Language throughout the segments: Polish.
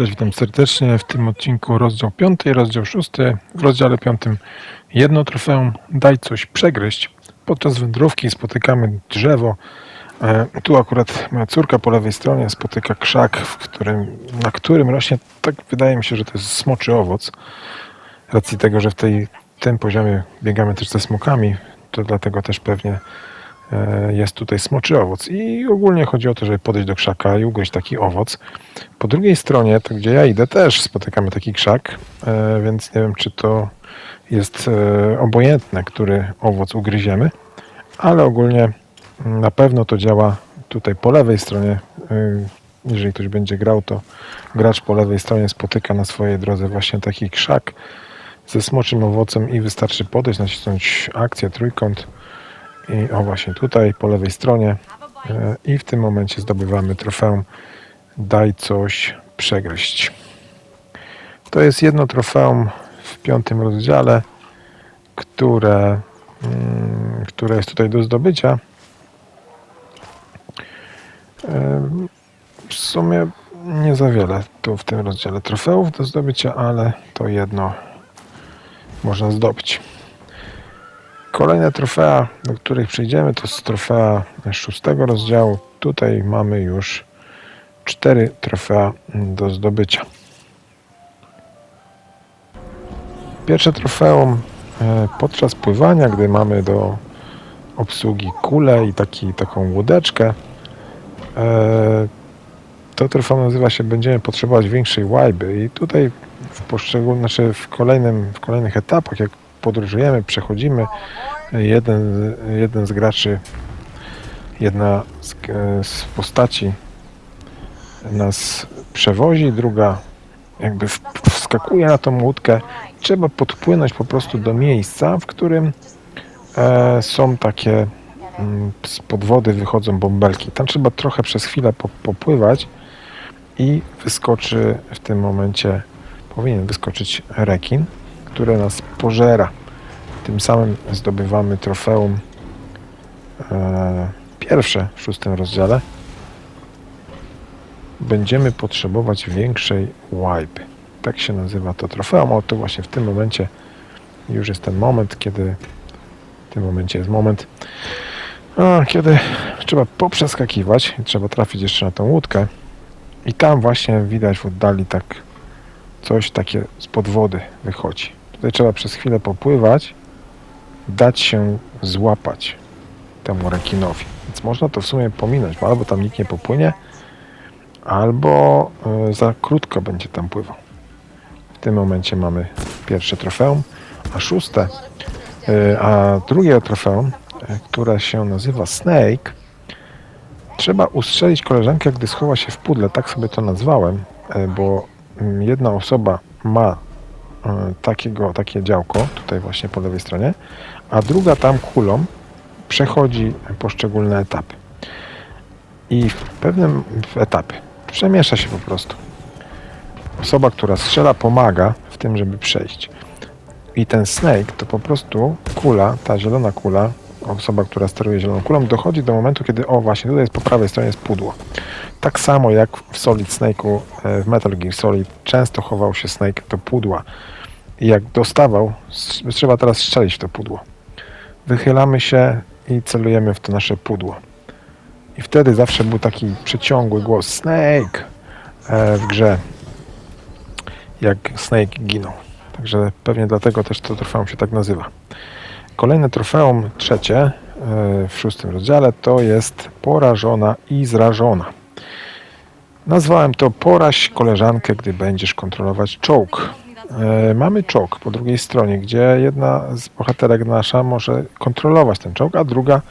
Cześć, witam serdecznie. W tym odcinku rozdział 5, rozdział 6. W rozdziale 5 jedno trofeum Daj coś przegryźć. Podczas wędrówki spotykamy drzewo. E, Tu akurat moja córka po lewej stronie spotyka krzak, w którym, na którym rośnie, tak wydaje mi się, że to jest smoczy owoc. Racji tego, że w tej, tym poziomie biegamy też ze smokami, to dlatego też pewnie jest tutaj smoczy owoc. I ogólnie chodzi o to, żeby podejść do krzaka i ugryźć taki owoc. Po drugiej stronie, to gdzie ja idę, też spotykamy taki krzak, e, więc nie wiem, czy to jest e, obojętne, który owoc ugryziemy, ale ogólnie na pewno to działa tutaj po lewej stronie. E, Jeżeli ktoś będzie grał, to gracz po lewej stronie spotyka na swojej drodze właśnie taki krzak ze smoczym owocem i wystarczy podejść, nacisnąć akcję, trójkąt i o właśnie tutaj po lewej stronie e, i w tym momencie zdobywamy trofeum Daj coś przegryźć. To jest jedno trofeum w piątym rozdziale, które, mm, które jest tutaj do zdobycia. Em, W sumie nie za wiele tu w tym rozdziale trofeów do zdobycia, ale to jedno można zdobyć. Kolejne trofea, do których przejdziemy, to jest trofea szóstego rozdziału. Tutaj mamy już cztery trofea do zdobycia. Pierwsze trofeum e, podczas pływania, gdy mamy do obsługi kulę i taki, taką łódeczkę. e, To trofeum nazywa się Będziemy potrzebować większej łajby i tutaj w poszczególnych, znaczy w, kolejnym, w kolejnych etapach, jak podróżujemy, przechodzimy, jeden, jeden z graczy, jedna z, e, z postaci nas przewozi, druga jakby wskakuje na tą łódkę. Trzeba podpłynąć po prostu do miejsca, w którym e, są takie mm, z pod wody wychodzą bąbelki. Tam trzeba trochę przez chwilę po, popływać i wyskoczy w tym momencie, powinien wyskoczyć rekin, który nas pożera. Tym samym zdobywamy trofeum e, pierwsze w szóstym rozdziale będziemy potrzebować większej łajby. Tak się nazywa to trofeum. O, to właśnie w tym momencie już jest ten moment, kiedy w tym momencie jest moment, a, kiedy trzeba poprzeskakiwać, trzeba trafić jeszcze na tą łódkę i tam właśnie widać w oddali tak coś takie spod wody wychodzi. Tutaj trzeba przez chwilę popływać, dać się złapać temu rekinowi. Więc można to w sumie pominąć, bo albo tam nikt nie popłynie, albo e, za krótko będzie tam pływał. W tym momencie mamy pierwsze trofeum, a szóste, e, a drugie trofeum, e, które się nazywa Snake, trzeba ustrzelić koleżankę, gdy schowa się w pudle, tak sobie to nazwałem, bo mm, jedna osoba ma takiego, takie działko, tutaj właśnie po lewej stronie, a druga tam kulą przechodzi poszczególne etapy. I w pewnym etapie przemiesza się po prostu. Osoba, która strzela, pomaga w tym, żeby przejść. I ten snake to po prostu kula, ta zielona kula, osoba, która steruje zieloną kulą, dochodzi do momentu, kiedy o właśnie tutaj jest po prawej stronie jest pudło. Tak samo jak w Solid Snake'u, e, w Metal Gear Solid często chował się Snake do pudła. I jak dostawał, trzeba teraz strzelić w to pudło. Wychylamy się i celujemy w to nasze pudło. I wtedy zawsze był taki przeciągły głos Snake e, w grze, jak Snake ginął. Także pewnie dlatego też to trofeum się tak nazywa. Kolejne trofeum, trzecie e, w szóstym rozdziale, to jest porażona i zrażona. Nazwałem to poraź koleżankę, gdy będziesz kontrolować czołg. E, Mamy czołg po drugiej stronie, gdzie jedna z bohaterek nasza może kontrolować ten czołg, a druga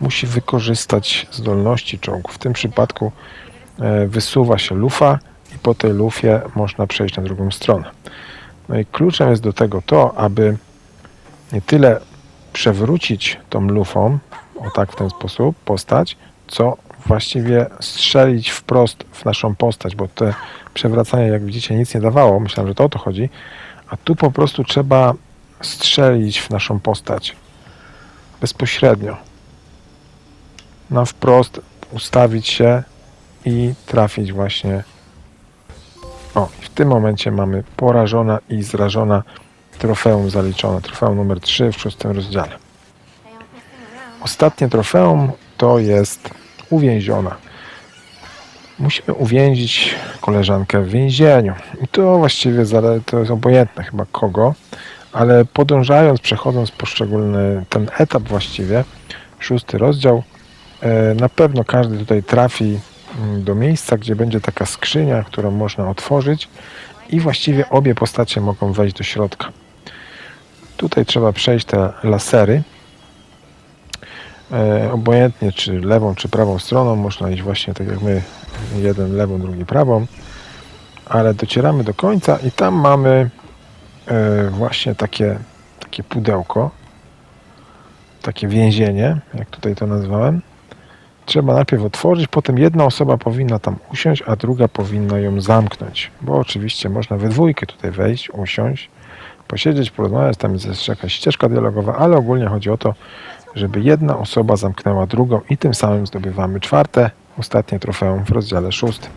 musi wykorzystać zdolności czołgu. W tym przypadku e, wysuwa się lufa i po tej lufie można przejść na drugą stronę. No i kluczem jest do tego to, aby nie tyle przewrócić tą lufą, o tak w ten sposób, postać, co właściwie strzelić wprost w naszą postać, bo te przewracanie, jak widzicie, nic nie dawało. Myślałem, że to o to chodzi. A tu po prostu trzeba strzelić w naszą postać bezpośrednio na wprost ustawić się i trafić właśnie O, w tym momencie mamy porażona i zrażona trofeum zaliczone. Trofeum numer 3 w szóstym rozdziale. Ostatnie trofeum to jest uwięziona. Musimy uwięzić koleżankę w więzieniu. I to właściwie to jest obojętne chyba kogo, ale podążając, przechodząc poszczególny ten etap właściwie, szósty rozdział, e, na pewno każdy tutaj trafi mm, do miejsca, gdzie będzie taka skrzynia, którą można otworzyć i właściwie obie postacie mogą wejść do środka. Tutaj trzeba przejść te lasery. E, obojętnie czy lewą, czy prawą stroną, można iść właśnie tak jak my, jeden lewą, drugi prawą, ale docieramy do końca i tam mamy e, właśnie takie, takie pudełko, takie więzienie, jak tutaj to nazwałem. Trzeba najpierw otworzyć, potem jedna osoba powinna tam usiąść, a druga powinna ją zamknąć, bo oczywiście można we dwójkę tutaj wejść, usiąść, posiedzieć, porozmawiać, tam jest jeszcze jakaś ścieżka dialogowa, ale ogólnie chodzi o to, żeby jedna osoba zamknęła drugą i tym samym zdobywamy czwarte, ostatnie trofeum w rozdziale szóstym.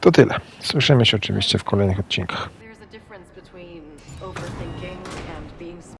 To tyle. Słyszymy się oczywiście w kolejnych odcinkach.